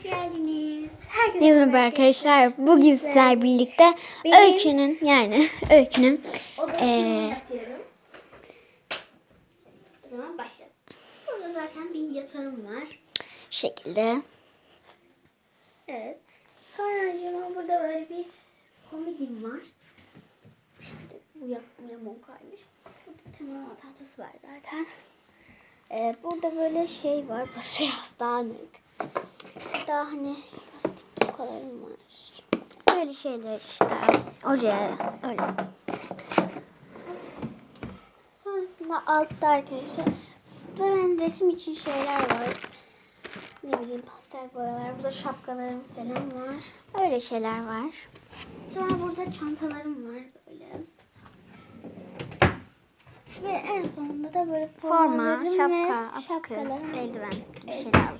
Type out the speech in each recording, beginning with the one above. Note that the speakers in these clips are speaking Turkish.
hoş geldiniz. Herkese Merhaba arkadaşlar. Bugün sizler birlikte Benim- Öykü'nün yani Öykü'nün Ee. O zaman başlayalım. Burada zaten bir yatağım var. şekilde Evet. Sonra acaba burada böyle bir komedim var. Şimdi bu yapmaya kaymış. Burada tırnağın tahtası var zaten. Ee, burada böyle şey var. Burası biraz dağınık. Daha hani lastik tokalarım var. böyle şeyler işte. Oraya öyle. Sonrasında altta arkadaşlar burada ben resim için şeyler var. Ne bileyim pastel boyalar. Burada şapkalarım falan var. Öyle şeyler var. Sonra burada çantalarım var böyle. Ve en sonunda da böyle Forma, formalarım ve şapka, askı, şapkalarım. eldiven bir şeyler alıyor.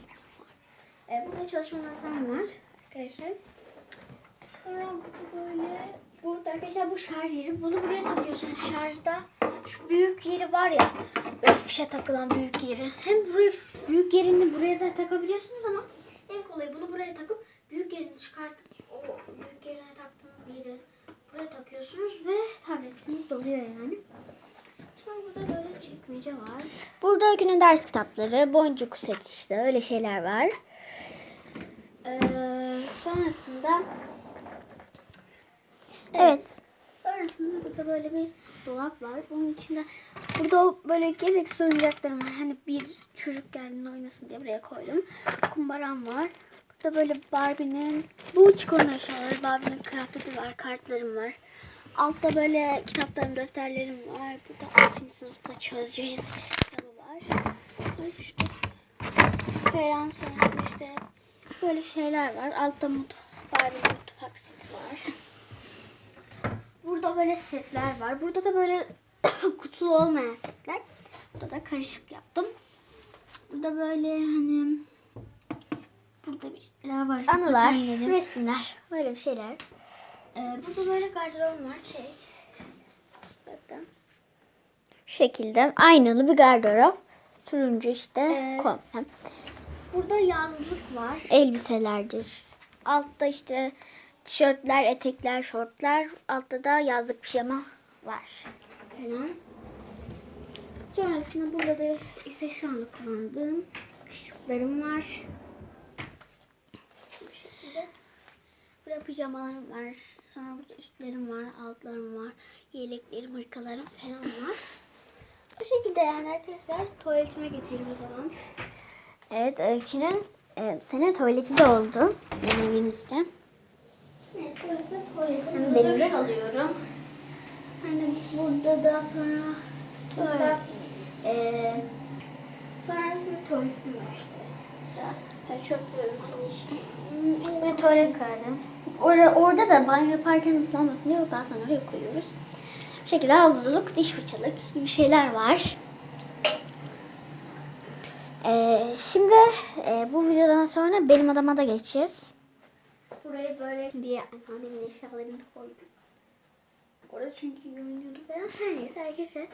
Ee, burada çalışma masam var arkadaşlar. Sonra burada böyle burada arkadaşlar bu şarj yeri. Bunu buraya takıyorsunuz şarjda. Şu büyük yeri var ya böyle fişe takılan büyük yeri. Hem buraya büyük yerini buraya da takabiliyorsunuz ama en kolayı bunu buraya takıp büyük yerini çıkartıp o büyük yerine taktığınız yeri buraya takıyorsunuz ve tabletiniz doluyor yani. Sonra burada böyle çekmece var. Burada Öykü'nün ders kitapları, boncuk set işte öyle şeyler var. Sonrasında Evet. Sonrasında burada böyle bir dolap var. Bunun içinde burada böyle gereksiz oyuncaklarım var. Hani bir çocuk geldiğinde oynasın diye buraya koydum. Kumbaram var. Burada böyle Barbie'nin bu çikolata eşyaları, Barbie'nin kıyafeti var, kartlarım var. Altta böyle kitaplarım, defterlerim var. Burada 6. sınıfta çözeceğim kitabı var. Böyle işte falan sonra işte böyle şeyler var. Altta mutfak, Barbie mutfak seti var. Burada böyle setler var. Burada da böyle kutulu olmayan setler. Burada da karışık yaptım. Burada böyle hani burada bir şeyler var. Anılar, resimler, öyle bir şeyler. Ee, burada böyle gardırobum var. Şey. Bakın. şekilde aynalı bir gardırop. Turuncu işte Ee, komple. Burada yazlık var. elbiselerdir. Altta işte tişörtler, etekler, şortlar. Altta da yazlık pijama var. falan. Sonrasında burada da ise şu anda kullandığım kışlıklarım var. Bu şekilde. Burada pijamalarım var. Sonra burada üstlerim var, altlarım var. Yeleklerim, hırkalarım falan var. Bu şekilde yani arkadaşlar tuvaletime geçelim o zaman. Evet Öykü'nün e, sene tuvaleti de oldu. Yani evimizde. Evet burası tuvaletim. Benim de- alıyorum. Hani burada da sonra sonra eee sonrasında tuvaletim var işte. Burada çöplüyorum hani. Ve tuvalet kağıdı. Orada, orada da banyo yaparken ıslanmasın diye bazen oraya koyuyoruz. Bu şekilde havluluk, diş fırçalık gibi şeyler var. Ee, şimdi e, bu videodan sonra benim odama da geçeceğiz. Buraya böyle diye anneannemin eşyalarını koydum. Orada çünkü görünüyordu falan. Her neyse arkadaşlar.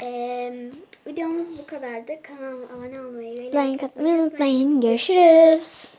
Eee videomuz bu kadardı. Kanalıma abone olmayı ve Like atmayı unutmayın. Görüşürüz.